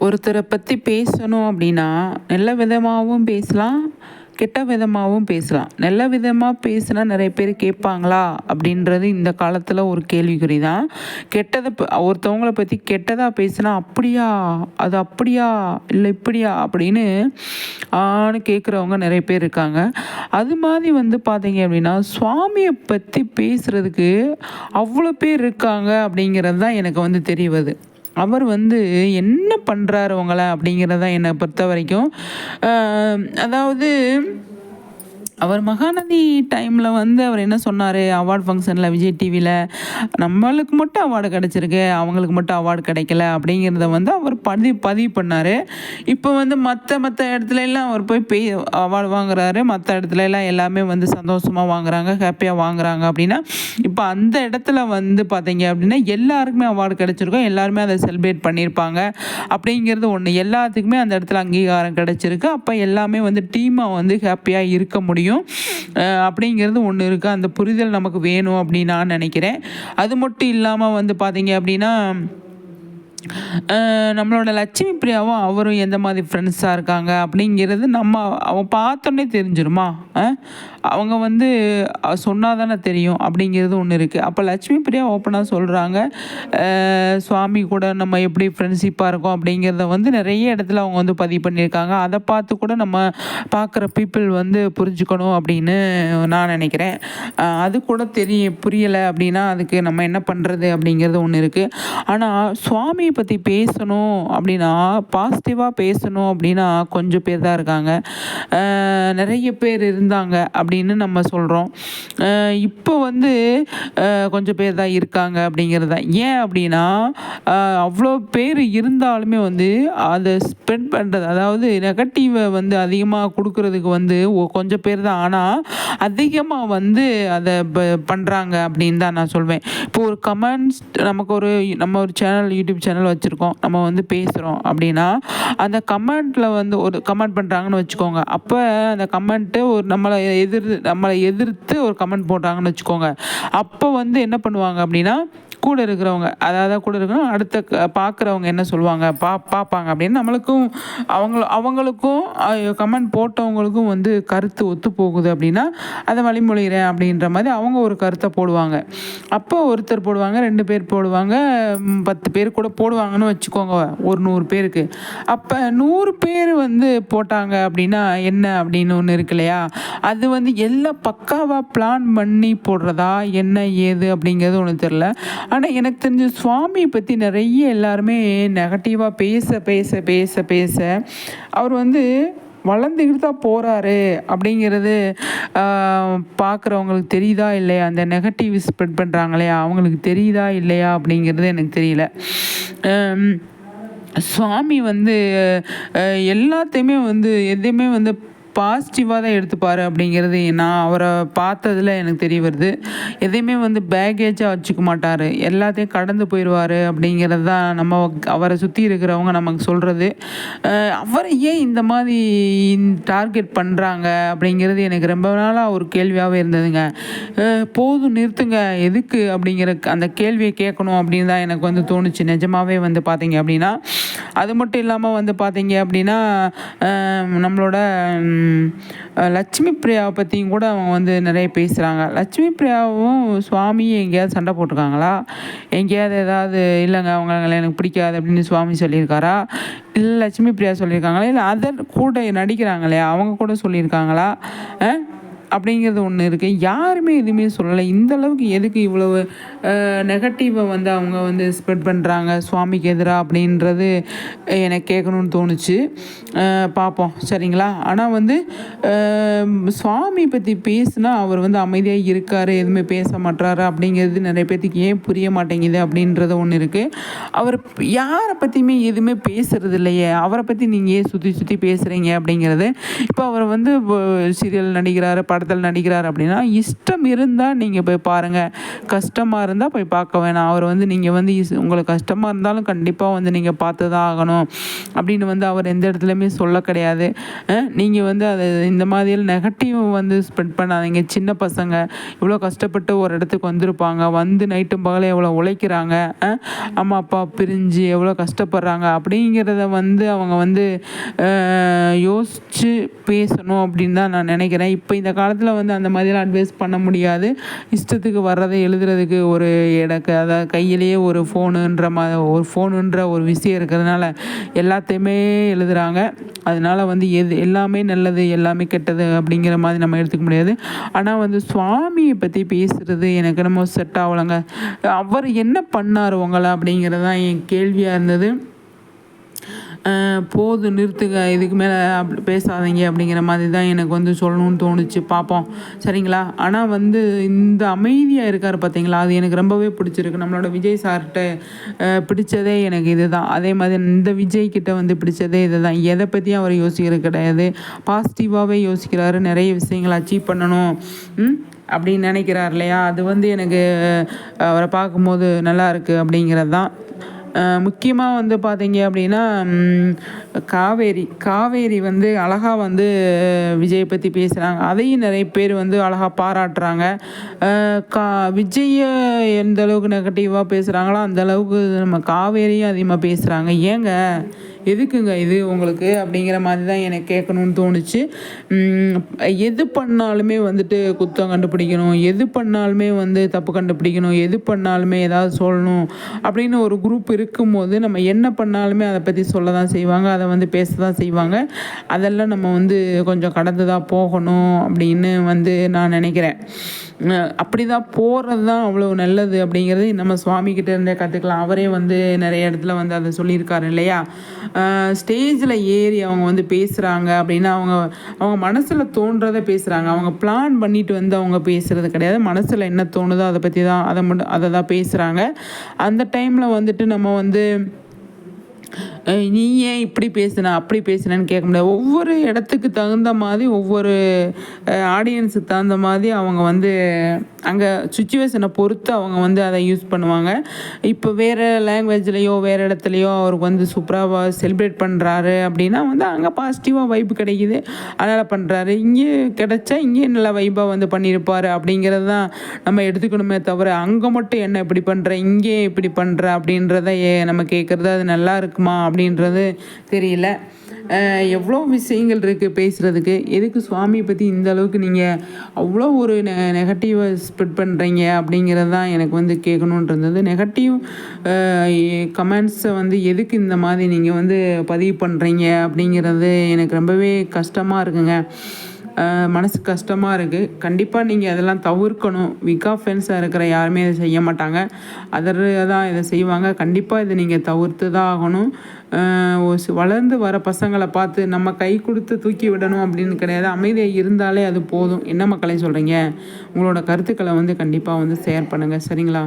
ஒருத்தரை பற்றி பேசணும் அப்படின்னா நல்ல விதமாகவும் பேசலாம் கெட்ட விதமாகவும் பேசலாம். நல்ல விதமாக பேசினா நிறைய பேர் கேட்பாங்களா அப்படின்றது இந்த காலத்தில் ஒரு கேள்விக்குறி தான் கெட்டதை ப- பற்றி கெட்டதாக பேசினா அப்படியா அது அப்படியா இல்லை இப்படியா அப்படின்னு ஆன்னு கேட்குறவங்க நிறைய பேர் இருக்காங்க. அது மாதிரி வந்து பார்த்தீங்க அப்படின்னா சுவாமியை பற்றி பேசுகிறதுக்கு அவ்வளோ பேர் இருக்காங்க அப்படிங்கிறது தான் எனக்கு வந்து தெரிவது அவர் வந்து என்ன பண்ணுறாரு அவங்கள அப்படிங்கிறத என்னை பொறுத்த வரைக்கும் அதாவது அவர் மகாநதி டைமில் வந்து அவர் என்ன சொன்னார்? அவார்ட் ஃபங்க்ஷனில் விஜய் டிவியில் நம்மளுக்கு மட்டும் அவார்டு கிடச்சிருக்கு அவங்களுக்கு மட்டும் அவார்டு கிடைக்கல அப்படிங்கிறத வந்து அவர் பதிவு பதிவு பண்ணார். இப்போ வந்து மற்ற மற்ற இடத்துல எல்லாம் அவர் போய் பெய் அவார்டு வாங்குறாரு. மற்ற இடத்துல எல்லாம் எல்லாமே வந்து சந்தோஷமாக வாங்குறாங்க ஹாப்பியாக வாங்குறாங்க அப்படின்னா இப்போ அந்த இடத்துல வந்து பார்த்தீங்க அப்படின்னா எல்லாருக்குமே அவார்டு கிடச்சிருக்கோம். எல்லாருமே அதை செலிப்ரேட் பண்ணியிருப்பாங்க அப்படிங்கிறது ஒன்று எல்லாத்துக்குமே அந்த இடத்துல அங்கீகாரம் கிடச்சிருக்கு. அப்போ எல்லாமே வந்து டீமாக வந்து ஹாப்பியாக இருக்க முடியும். முடியும். அப்படிங்கிறது ஒன்று இருக்குது அந்த புரிதல் நமக்கு வேணும் அப்படின்னு நான் நினைக்கிறேன். அது மட்டும் இல்லாமல் வந்து பார்த்திங்க அப்படின்னா நம்மளோட லட்சுமி பிரியாவும் அவரும் எந்த மாதிரி ஃப்ரெண்ட்ஸாக இருக்காங்க அப்படிங்கிறது நம்ம அவன் பார்த்தோன்னே தெரிஞ்சிருமா? அவங்க வந்து சொன்னால் தானே தெரியும் அப்படிங்கிறது ஒன்று இருக்குது அப்போ லட்சுமி பிரியா ஓப்பனாக சொல்கிறாங்க சுவாமி கூட நம்ம எப்படி ஃப்ரெண்ட்ஷிப்பாக இருக்கோம் அப்படிங்கிறத வந்து நிறைய இடத்துல அவங்க வந்து பதிவு பண்ணியிருக்காங்க. அதை பார்த்து கூட நம்ம பார்க்குற பீப்புள் வந்து புரிஞ்சுக்கணும் அப்படின்னு நான் நினைக்கிறேன். அது கூட தெரிய புரியலை அப்படின்னா அதுக்கு நம்ம என்ன பண்ணுறது அப்படிங்கிறது ஒன்று இருக்குது ஆனால் சுவாமியை பற்றி பேசணும் அப்படின்னா பாசிட்டிவாக பேசணும் அப்படின்னா கொஞ்சம் பேர் தான் இருக்காங்க. நிறைய பேர் இருந்தாங்க அப்படின்னு நம்ம சொல்கிறோம் இப்போ வந்து கொஞ்சம் பேர் தான் இருக்காங்க அப்படிங்கிறது தான். ஏன் அப்படின்னா அவ்வளோ பேர் இருந்தாலுமே வந்து அதை ஸ்பெண்ட் பண்ணுறது அதாவது நெகட்டிவை வந்து அதிகமாக கொடுக்கறதுக்கு வந்து கொஞ்சம் பேர் தான். ஆனால் அதிகமாக வந்து அதை பண்ணுறாங்க அப்படின்னு தான் நான் சொல்வேன். இப்போ ஒரு கமெண்ட்ஸ் நமக்கு ஒரு நம்ம ஒரு சேனல் யூடியூப் சேனல் வச்சுருக்கோம். நம்ம வந்து பேசுகிறோம் அப்படின்னா அந்த கமெண்ட்டில் வந்து ஒரு கமெண்ட் பண்ணுறாங்கன்னு வச்சுக்கோங்க. அப்போ அந்த கமெண்ட்டு ஒரு நம்மளை எதிர் நம்மளை எதிர்த்து ஒரு கமெண்ட் போடுறாங்கன்னு வச்சுக்கோங்க. அப்போ வந்து என்ன பண்ணுவாங்க அப்படின்னா கூட இருக்கிறவங்க அதாவது கூட இருக்கிறவங்க அடுத்த பார்க்குறவங்க என்ன சொல்லுவாங்க? பா பார்ப்பாங்க. அப்படின்னு நம்மளுக்கும் அவங்க அவங்களுக்கும் கமெண்ட் போட்டவங்களுக்கும் வந்து கருத்து ஒத்து போகுது அப்படின்னா அதை வழிமொழிகிறேன் அப்படின்ற மாதிரி அவங்க ஒரு கருத்தை போடுவாங்க. அப்போ ஒருத்தர் போடுவாங்க ரெண்டு பேர் போடுவாங்க பத்து பேர் கூட போடுவாங்கன்னு வச்சுக்கோங்க ஒரு நூறு பேருக்கு. அப்போ நூறு பேர் வந்து போட்டாங்க அப்படின்னா என்ன அப்படின்னு ஒன்று இருக்கு இல்லையா? அது வந்து எல்லாம் பக்காவாக பிளான் பண்ணி போடுறதா என்ன ஏது அப்படிங்கிறது ஒன்று தெரில ஆனால் எனக்கு தெரிஞ்ச சுவாமியை பற்றி நிறைய எல்லாருமே நெகட்டிவாக பேச பேச பேச பேச அவர் வந்து வளர்ந்துக்கிட்டு தான் போகிறாரு அப்படிங்கிறது பார்க்குறவங்களுக்கு தெரியுதா இல்லையா? அந்த நெகட்டிவ் ஸ்ப்ரெட் பண்ணுறாங்களே அவங்களுக்கு தெரியுதா இல்லையா அப்படிங்கிறது எனக்கு தெரியல. சுவாமி வந்து எல்லாத்தையுமே வந்து எதையுமே வந்து பாசிட்டிவாக தான் எடுத்துப்பார் அப்படிங்கிறது நான் அவரை பார்த்ததில் எனக்கு தெரிய வருது. எதையுமே வந்து பேகேஜாக வச்சுக்க மாட்டார். எல்லாத்தையும் கடந்து போயிடுவார் அப்படிங்கிறது தான் நம்ம அவரை சுற்றி இருக்கிறவங்க நமக்கு சொல்கிறது அவரை ஏன் இந்த மாதிரி டார்கெட் பண்ணுறாங்க அப்படிங்கிறது எனக்கு ரொம்ப நாளாக ஒரு கேள்வியாகவே இருந்ததுங்க. போதும் நிறுத்துங்க. எதுக்கு அப்படிங்கிற அந்த கேள்வியை கேட்கணும் அப்படின்னு தான் எனக்கு வந்து தோணுச்சு. நிஜமாகவே வந்து பார்த்தீங்க அப்படின்னா. அது மட்டும் இல்லாமல் வந்து பார்த்தீங்க அப்படின்னா நம்மளோட லட்சுமி பிரியாவை பற்றியும் கூட அவங்க வந்து நிறைய பேசுகிறாங்க லட்சுமி பிரியாவும் சுவாமியும் எங்கேயாவது சண்டை போட்டிருக்காங்களா? எங்கேயாவது ஏதாவது இல்லைங்க அவங்கள எனக்கு பிடிக்காது அப்படின்னு சுவாமி சொல்லியிருக்காரா? இல்லை லட்சுமி பிரியா சொல்லியிருக்காங்களா? இல்லை அதர் கூட நடிக்கிறாங்களே அவங்க கூட சொல்லியிருக்காங்களா? அப்படிங்கிறது ஒன்று இருக்குது யாருமே எதுவுமே சொல்லலை. இந்த அளவுக்கு எதுக்கு இவ்வளவு நெகட்டிவை வந்து அவங்க வந்து ஸ்ப்ரெட் பண்ணுறாங்க சுவாமிக்கு எதிராக அப்படின்றது எனக்கு கேட்கணும்னு தோணுச்சு. பார்ப்போம் சரிங்களா? ஆனால் வந்து சுவாமி பற்றி பேசுனா அவர் வந்து அமைதியாக இருக்கார் எதுவுமே பேச மாட்டாரு அப்படிங்கிறது நிறைய பேர்த்துக்கு ஏன் புரிய மாட்டேங்குது அப்படின்றது ஒன்று இருக்குது அவர் யாரை பற்றியுமே எதுவுமே பேசுறது இல்லையே. அவரை பற்றி நீங்கள் ஏன் சுற்றி சுற்றி பேசுகிறீங்க அப்படிங்கிறது. இப்போ அவர் வந்து சீரியல் நடிக்கிறாரு பட படத்தில் நடிக்கிறார் அப்படின்னா இஷ்டம் இருந்தால் நீங்கள் போய் பாருங்கள் கஷ்டமாக இருந்தால் போய் பார்க்க வேணாம். அவர் வந்து நீங்கள் வந்து இஸ் உங்களுக்கு கஷ்டமாக இருந்தாலும் கண்டிப்பாக வந்து நீங்கள் பார்த்து தான் ஆகணும். அப்படின்னு வந்து அவர் எந்த இடத்துலையுமே சொல்ல கிடையாது. நீங்கள் வந்து அது இந்த மாதிரி நெகட்டிவ் வந்து ஸ்ப்ரெட் பண்ணாதீங்க. சின்ன பசங்க இவ்வளோ கஷ்டப்பட்டு ஒரு இடத்துக்கு வந்திருப்பாங்க. வந்து நைட்டும் பகலும் எவ்வளோ உழைக்கிறாங்க. அம்மா அப்பா பிரிஞ்சு எவ்வளோ கஷ்டப்படுறாங்க அப்படிங்கிறத வந்து அவங்க வந்து யோசித்து பேசணும் அப்படின்னு தான் நான் நினைக்கிறேன். இப்போ இந்த காலத்தில் வந்து அந்த மாதிரிலாம் அட்வைஸ் பண்ண முடியாது. இஷ்டத்துக்கு வர்றதை எழுதுறதுக்கு ஒரு எனக்கு அதாவது கையிலேயே ஒரு ஃபோனுன்ற மா ஒரு ஃபோனுன்ற ஒரு விஷயம் இருக்கிறதுனால எல்லாத்தையுமே எழுதுகிறாங்க அதனால வந்து எது எல்லாமே நல்லது எல்லாமே கெட்டது அப்படிங்கிற மாதிரி நம்ம எடுத்துக்க முடியாது. ஆனால் வந்து சுவாமியை பற்றி பேசுகிறது எனக்கு என்னமோ செட் ஆகலைங்க. அவர் என்ன பண்ணார் உங்களை அப்படிங்கிறது தான் என் கேள்வியாக இருந்தது. போதும் நிறுத்துங்க இதுக்கு மேலே அப்படி பேசாதீங்க அப்படிங்கிற மாதிரி தான் எனக்கு வந்து சொல்லணும்னு தோணுச்சு. பார்ப்போம் சரிங்களா? ஆனால் வந்து இந்த அமைதியாக இருக்கார் பார்த்தீங்களா அது எனக்கு ரொம்பவே பிடிச்சிருக்கு. நம்மளோட விஜய் சார்கிட்ட பிடிச்சதே எனக்கு இதுதான். அதே மாதிரி இந்த விஜய் கிட்ட வந்து பிடிச்சதே இதுதான். எதை பற்றியும் அவர் யோசிக்கிறது கிடையாது. பாசிட்டிவாகவே யோசிக்கிறாரு. நிறைய விஷயங்களை அச்சீவ் பண்ணணும் அப்படின்னு நினைக்கிறார் இல்லையா? அது வந்து எனக்கு அவரை பார்க்கும்போது நல்லா இருக்குது அப்படிங்கிறது தான் முக்கியமாக வந்து பார்த்தீங்க அப்படின்னா காவேரி. காவேரி வந்து அழகாக வந்து விஜயை பற்றி பேசுகிறாங்க அதையும் நிறைய பேர் வந்து அழகாக பாராட்டுறாங்க. கா விஜயை எந்த அளவுக்கு நெகட்டிவாக பேசுகிறாங்களோ அந்தளவுக்கு நம்ம காவேரியும் அதிகமாக பேசுகிறாங்க ஏங்க? எதுக்குங்க இது உங்களுக்கு அப்படிங்கிற மாதிரி தான் எனக்கு கேட்கணும்னு தோணுச்சு. எது பண்ணாலுமே வந்துட்டு குத்தம் கண்டுபிடிக்கணும். எது பண்ணாலுமே வந்து தப்பு கண்டுபிடிக்கணும். எது பண்ணாலுமே ஏதாவது சொல்லணும் அப்படின்னு ஒரு குரூப் இருக்கும்போது நம்ம என்ன பண்ணாலுமே அதை பற்றி சொல்ல தான் செய்வாங்க. அதை வந்து பேச தான் செய்வாங்க. அதெல்லாம் நம்ம வந்து கொஞ்சம் கடந்து தான் போகணும் அப்படின்னு வந்து நான் நினைக்கிறேன். அப்படி தான் போகிறது தான் அவ்வளோ நல்லது அப்படிங்கிறது நம்ம சுவாமி இருந்தே கற்றுக்கலாம் அவரே வந்து நிறைய இடத்துல வந்து அதை சொல்லியிருக்காரு இல்லையா? ஸ்டேஜில் ஏறி அவங்க வந்து பேசுகிறாங்க அப்படின்னா அவங்க அவங்க மனசில் தோன்றதை பேசுகிறாங்க அவங்க பிளான் பண்ணிட்டு வந்து அவங்க பேசுகிறது கிடையாது. மனசில் என்ன தோணுதோ அதை பற்றி தான் அதை மட்டும் அதை தான் பேசுகிறாங்க அந்த டைமில் வந்துட்டு நம்ம வந்து நீ ஏன் இப்படி பேசுன அப்படி பேசுனேன்னு கேட்க முடியாது. ஒவ்வொரு இடத்துக்கு தகுந்த மாதிரி ஒவ்வொரு ஆடியன்ஸுக்கு தகுந்த மாதிரி அவங்க வந்து அங்கே சுச்சுவேஷனை பொறுத்து அவங்க வந்து அதை யூஸ் பண்ணுவாங்க. இப்போ வேறு லாங்குவேஜ்லேயோ வேறு இடத்துலையோ அவருக்கு வந்து சூப்பராக செலிப்ரேட் பண்ணுறாரு அப்படின்னா வந்து அங்கே பாசிட்டிவாக வைப்பு கிடைக்குது. அதனால் பண்ணுறாரு இங்கே கிடைச்சா இங்கே நல்ல வைப்பாக வந்து பண்ணியிருப்பார் அப்படிங்கிறது தான் நம்ம எடுத்துக்கணுமே தவிர அங்கே மட்டும் என்ன இப்படி பண்ணுற இங்கே இப்படி பண்ணுற அப்படின்றத ஏ நம்ம கேட்குறது அது நல்லா இருக்குமா அப்படின்றது தெரியல. எவ்வளோ விஷயங்கள் இருக்குது பேசுகிறதுக்கு எதுக்கு சுவாமியை பற்றி இந்த அளவுக்கு நீங்கள் அவ்வளோ ஒரு நெ நெகட்டிவாக ஸ்ப்ரெட் பண்ணுறீங்க அப்படிங்கிறது தான் எனக்கு வந்து கேட்கணுன்றது நெகட்டிவ் கமெண்ட்ஸை வந்து எதுக்கு இந்த மாதிரி நீங்கள் வந்து பதிவு பண்ணுறீங்க அப்படிங்கிறது எனக்கு ரொம்பவே கஷ்டமாக இருக்குங்க. மனசு கஷ்டமாக இருக்குது கண்டிப்பாக நீங்கள் அதெல்லாம் தவிர்க்கணும். விகா ஃபென்ஸாக இருக்கிற யாருமே இதை செய்ய மாட்டாங்க. அதர் தான் இதை செய்வாங்க. கண்டிப்பாக இதை நீங்கள் தவிர்த்து தான் ஆகணும். ஒரு வளர்ந்து வர பசங்களை பார்த்து நம்ம கை கொடுத்து தூக்கி விடணும் அப்படின்னு கிடையாது. அமைதியாக இருந்தாலே அது போதும். என்ன மக்களை சொல்கிறீங்க உங்களோட கருத்துக்களை வந்து கண்டிப்பாக வந்து ஷேர் பண்ணுங்கள் சரிங்களா?